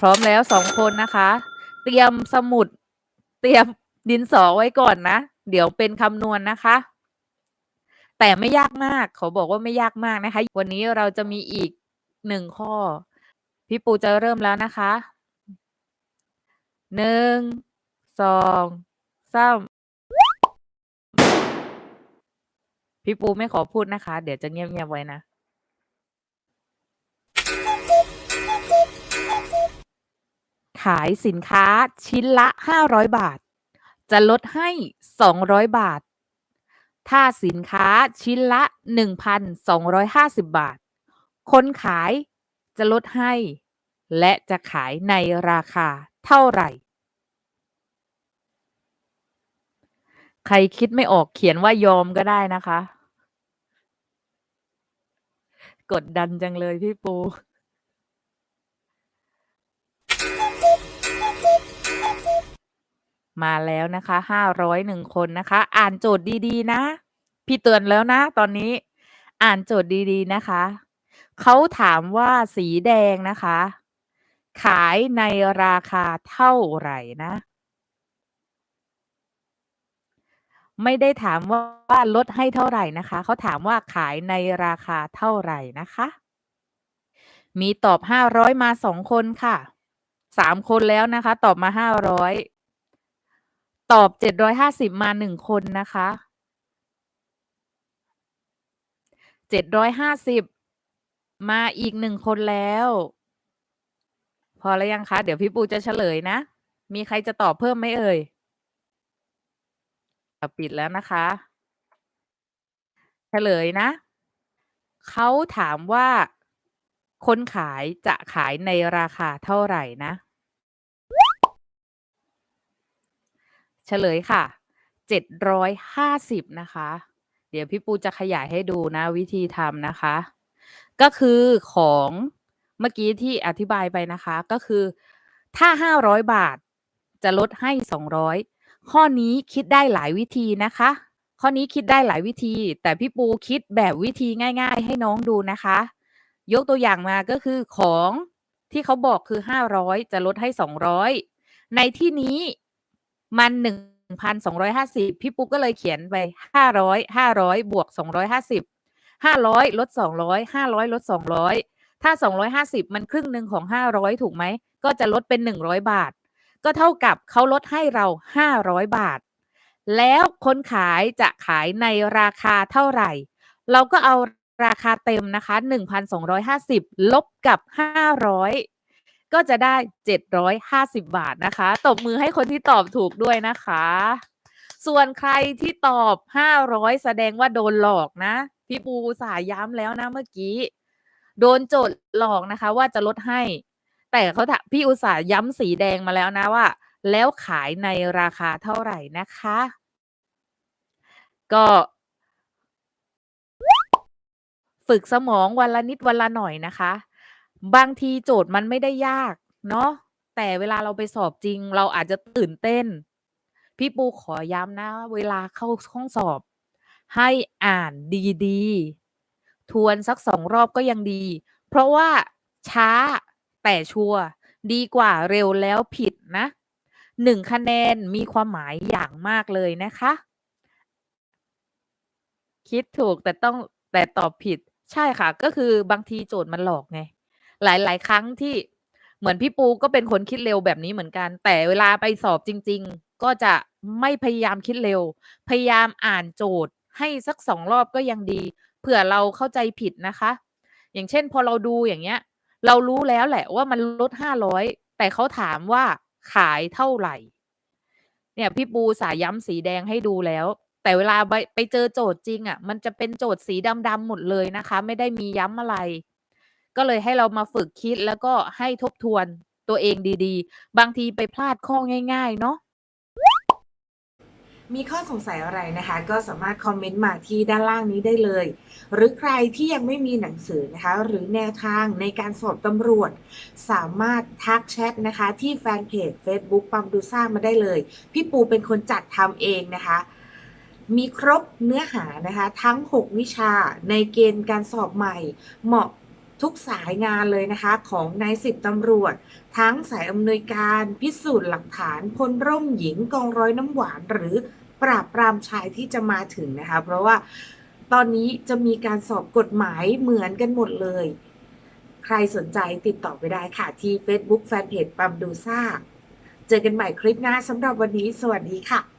พร้อมแล้วสองคนนะคะ เตรียมสมุด เตรียมดินสอไว้ก่อนนะ เดี๋ยวเป็นคำนวณนะคะ แต่ไม่ยากมากขอบอกว่าไม่ยากมากนะคะ วันนี้เราจะมีอีกหนึ่งข้อ พี่ปูจะเริ่มแล้วนะคะหนึ่งสองสามพี่ปูไม่ขอพูดนะคะ เดี๋ยวจะเงียบๆไว้นะ ขายสินค้าชิ้นละ 500 บาท จะลดให้ 200 บาท ถ้าสินค้าชิ้นละ 1,250 บาท คนขายจะลดให้ และจะขายในราคาเท่าไหร่ ใครคิดไม่ออกเขียนว่ายอมก็ได้นะคะ กดดันจังเลยพี่ปู มาแล้วนะคะ501คนนะคะ อ่านโจทย์ดีๆ นะ พี่เตือนแล้วนะ ตอนนี้ อ่านโจทย์ดีๆนะคะ เขาถามว่าสีแดงนะคะ ขายในราคาเท่าไหร่นะ ไม่ได้ถามว่าลดให้เท่าไหร่นะคะ เขาถามว่าขายในราคาเท่าไหร่นะคะ มีตอบ500มา2คนค่ะ3คนแล้วนะคะ ตอบมา500 ตอบ750มา1คนนะคะ750มาอีก1คนแล้ว พอแล้วยังคะ เดี๋ยวพี่ปูจะเฉลยนะ มีใครจะตอบเพิ่มไหมเอ่ย?ปิดแล้วนะคะ เฉลยนะ เขาถามว่า คนขายจะขายในราคาเท่าไหร่นะ? เฉลยค่ะ 750 นะคะ เดี๋ยวพี่ปูจะขยายให้ดูนะวิธีทำนะคะ ก็คือของเมื่อกี้ที่อธิบายไปนะคะก็คือ ถ้า 500 บาทจะลดให้ 200 ข้อนี้คิดได้หลายวิธีนะคะ ข้อนี้คิดได้หลายวิธี แต่พี่ปูคิดแบบวิธีง่าย ๆ ให้น้องดูนะคะ ยกตัวอย่างมาก็คือของที่เขาบอกคือ 500 จะลดให้ 200 ในที่นี้ มันหนึ่งพันสองร้อยห้าสิบพี่ปุ๊กก็เลยเขียนไปห้าร้อยห้าร้อยบวกสองร้อยห้าสิบห้าร้อยลดสองร้อยห้าร้อยลดสองร้อยถ้าสองร้อยห้าสิบมันครึ่งหนึ่งของห้าร้อยถูกไหม ก็จะลดเป็นหนึ่งร้อยบาท ก็เท่ากับเขาลดให้เราห้าร้อยบาท แล้วคนขายจะขายในราคาเท่าไหร่ เราก็เอาราคาเต็มนะคะหนึ่งพันสองร้อยห้าสิบลบกับห้าร้อย ก็จะได้ 750 บาทนะคะ ตบมือให้คนที่ตอบถูกด้วยนะคะ ส่วนใครที่ตอบ 500 แสดงว่าโดนหลอกนะ พี่ปูสาห์ย้ำแล้วนะเมื่อกี้ โดนโจทย์หลอกนะคะว่าจะลดให้ แต่เขาถพี่อุตส่าห์ย้ำสีแดงมาแล้วนะว่า แล้วขายในราคาเท่าไหร่นะคะ ก็ฝึกสมองวันละนิดวันละหน่อยนะคะ บางทีโจทย์มันไม่ได้ยาก เนาะแต่เวลาเราไปสอบจริง เราอาจจะตื่นเต้น พี่ปูขอย้ำนะ เวลาเข้าห้องสอบ ให้อ่านดีๆ ทวนสัก2รอบก็ยังดี เพราะว่าช้าแต่ชัวร์ดีกว่าเร็วแล้วผิดนะ1คะแนนมีความหมายอย่างมากเลยนะคะ คิดถูกแต่ต้องแต่ตอบผิดใช่ค่ะ ก็คือบางทีโจทย์มันหลอกไง หลาย ๆ ครั้งที่เหมือนพี่ปูก็เป็นคนคิดเร็วแบบนี้เหมือนกัน แต่เวลาไปสอบจริง ๆ ก็จะไม่พยายามคิดเร็ว พยายามอ่านโจทย์ ให้สัก2รอบก็ยังดี เผื่อเราเข้าใจผิดนะคะ อย่างเช่น พอเราดูอย่างเงี้ย เรารู้แล้วแหละว่ามันลด500แต่เขาถามว่าขายเท่าไหร่ เนี่ยพี่ปูส่าห์ย้ำสีแดงให้ดูแล้ว แต่เวลาไปไปเจอโจทย์จริงอะ มันจะเป็นโจทย์สีดำๆหมดเลยนะคะ ไม่ได้มีย้ำอะไร ก็เลยให้เรามาฝึกคิดแล้วก็ให้ทบทวนตัวเองดีๆ บางทีไปพลาดข้อง่าย ๆ เนาะมีข้อสงสัยอะไรนะคะ ก็สามารถคอมเมนต์มาที่ด้านล่างนี้ได้เลย หรือใครที่ยังไม่มีหนังสือนะคะ หรือแนวทางในการสอบตำรวจ สามารถทักแชทนะคะ ที่แฟนเพจเฟซบุ๊กปัมดูซ่ามาได้เลย พี่ปูเป็นคนจัดทำเองนะคะ มีครบเนื้อหานะคะ ทั้ง 6 วิชาในเกณฑ์การสอบใหม่ เหมาะ ทุกสายงานเลยนะคะ ของนายสิบตำรวจ ทั้งสายอำนวยการพิสูจน์หลักฐานพลร่มหญิงกองร้อยน้ำหวาน หรือปราบปรามชายที่จะมาถึงนะคะ เพราะว่าตอนนี้จะมีการสอบกฎหมายเหมือนกันหมดเลย ใครสนใจติดต่อไปได้ค่ะ ที่ Facebook Fanpage ปั๊มดูซ่า เจอกันใหม่คลิปหน้าสำหรับวันนี้ สวัสดีค่ะ